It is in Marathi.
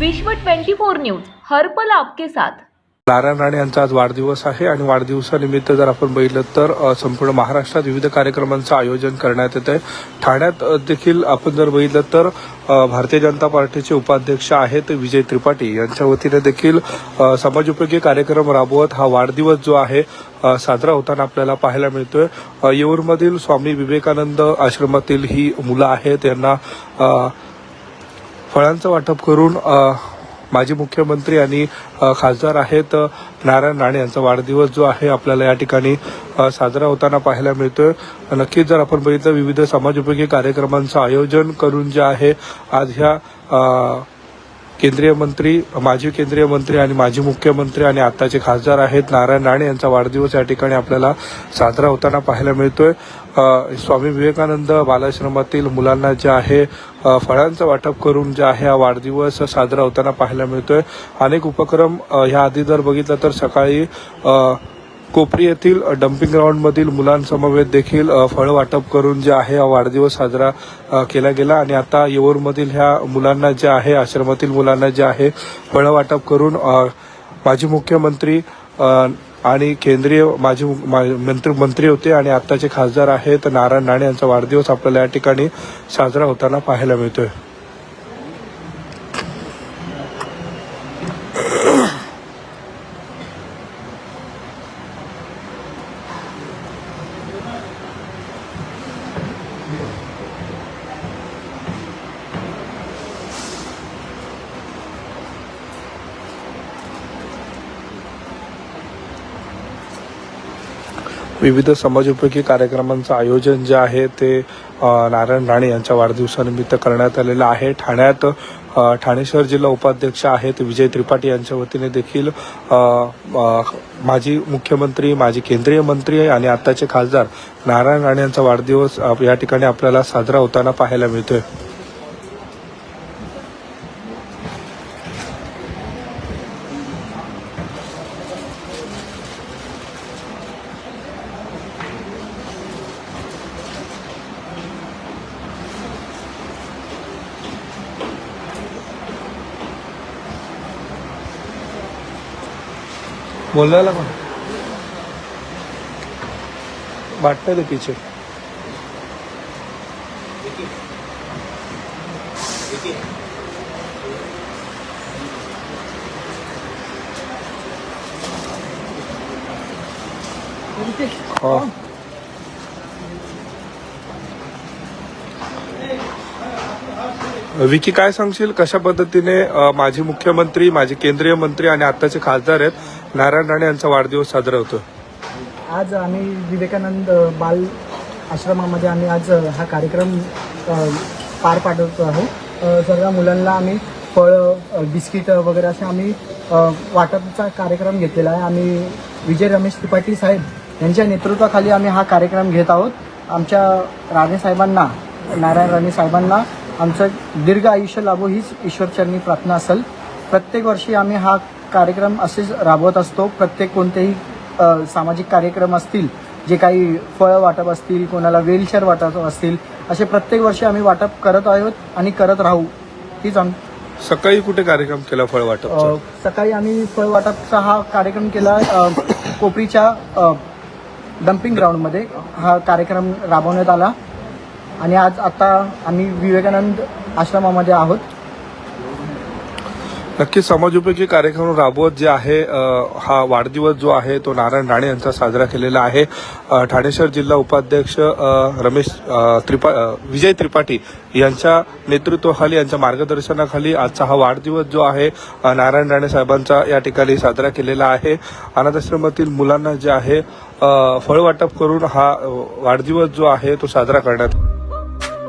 विश्व 24 न्यूज हर्पल आपके साथ. नारायण राणे यांचा आज वाढदिवस आहे आणि वाढदिवसानिमित्त जर आपण बघितलं तर संपूर्ण महाराष्ट्रात विविध कार्यक्रमांचं आयोजन करण्यात येत आहे ठाण्यात देखील आपण जर बघितलं तर भारतीय जनता पार्टीचे उपाध्यक्ष आहेत विजय त्रिपाठी. यांच्या वतीने देखील समाजोपयोगी कार्यक्रम राबवत हा वाढदिवस जो आहे साजरा होताना आपल्याला पाहायला मिळतोय. येऊरमधील स्वामी विवेकानंद आश्रमातील ही मुलं आहेत. यांना फळांचं वाटप करून माजी मुख्यमंत्री आणि खासदार आहेत नारायण राणे यांचा वाढदिवस जो आहे आपल्याला या ठिकाणी साजरा होताना पाहायला मिळतोय. नक्कीच जर आपण बघितलं विविध समाजोपयोगी कार्यक्रमांचं आयोजन करून जे आहे आज ह्या केंद्रीय मंत्री माजी केंद्रीय मंत्री आणि माजी मुख्यमंत्री आणि आताचे खासदार आहेत नारायण राणे यांचा वाढदिवस या ठिकाणी आपल्याला साजरा होताना पाहायला मिळतोय. स्वामी विवेकानंद बालाश्रमातील मुलांना जे आहे फळांचं वाटप करून जे आहे हा वाढदिवस साजरा होताना पाहायला मिळतोय. अनेक उपक्रम ह्या आधी जर बघितलं तर सकाळी कोपरी येथील डम्पिंग ग्राउंडमधील मुलांसमवेत देखील फळं फळ वाटप करून जे आहे वाढदिवस साजरा केला गेला. आणि आता येऊरमधील ह्या मुलांना जे आहे आश्रमातील मुलांना जे आहे फळ वाटप करून माजी मुख्यमंत्री आणि केंद्रीय माजी मा- मंत्री मंत्री होते आणि आत्ताचे खासदार आहेत नारायण राणे यांचा वाढदिवस आपल्याला या ठिकाणी साजरा होताना पाहायला मिळतोय. विविध समाजोपयोगी कार्यक्रमांचं आयोजन जे आहे ते नारायण राणे यांच्या वाढदिवसानिमित्त करण्यात आलेलं आहे. ठाण्यात ठाणे शहर जिल्हा उपाध्यक्ष आहेत विजय त्रिपाठी यांच्या वतीने देखील माजी मुख्यमंत्री माजी केंद्रीय मंत्री आणि आताचे खासदार नारायण राणे यांचा वाढदिवस या ठिकाणी आपल्याला साजरा होताना पाहायला मिळतोय. बोलायला पण वाटतंय ते हो. विकी काय सांगशील? कशा पद्धतीने माजी मुख्यमंत्री माजी केंद्रीय मंत्री आणि आताचे खासदार आहेत नारायण राणे यांचा वाढदिवस साजरा होतो आज आम्ही विवेकानंद बाल आश्रमामध्ये आम्ही आज हा कार्यक्रम पार पाडवतो आहोत. सर्व मुलांना आम्ही फळं बिस्किट वगैरे असे आम्ही वाटपचा कार्यक्रम घेतलेला आहे. आम्ही विजय रमेश त्रिपाठी साहेब यांच्या नेतृत्वाखाली आम्ही हा कार्यक्रम घेत आहोत. आमच्या राणे साहेबांना नारायण राणे साहेबांना आमचं दीर्घ आयुष्य लाभो हीच ईश्वरचरणी प्रार्थना असेल. प्रत्येक वर्षी आम्ही हा कार्यक्रम असेच राबवत असतो. प्रत्येक कोणतेही सामाजिक कार्यक्रम असतील जे काही फळं वाटप असतील कोणाला व्हीलचेअर वाटप असतील असे प्रत्येक वर्षी आम्ही वाटप करत आहोत आणि करत राहू. हीच आम सकाळी कुठे कार्यक्रम केला फळ वाटप सकाळी आम्ही फळ वाटपचा हा कार्यक्रम केला कोपरीच्या डम्पिंग ग्राउंडमध्ये हा कार्यक्रम राबवण्यात आला. आणि आज आता आम्ही विवेकानंद आश्रमामध्ये आहोत. नक्की समाजोपयोगी कार्यक्रम राबवत जे आहे हा वाढदिवस जो आहे तो नारायण राणे यांचा साजरा केलेला आहे. ठाणे शहर जिल्हा उपाध्यक्ष रमेश त्रिपा विजय त्रिपाठी यांच्या नेतृत्वाखाली यांच्या मार्गदर्शनाखाली आजचा हा वाढदिवस जो आहे नारायण राणे साहेबांचा या ठिकाणी साजरा केलेला आहे. अनाथाश्रमातील मुलांना जे आहे फळवाटप फळ वाटप करून हा वाढदिवस जो आहे तो साजरा करण्यात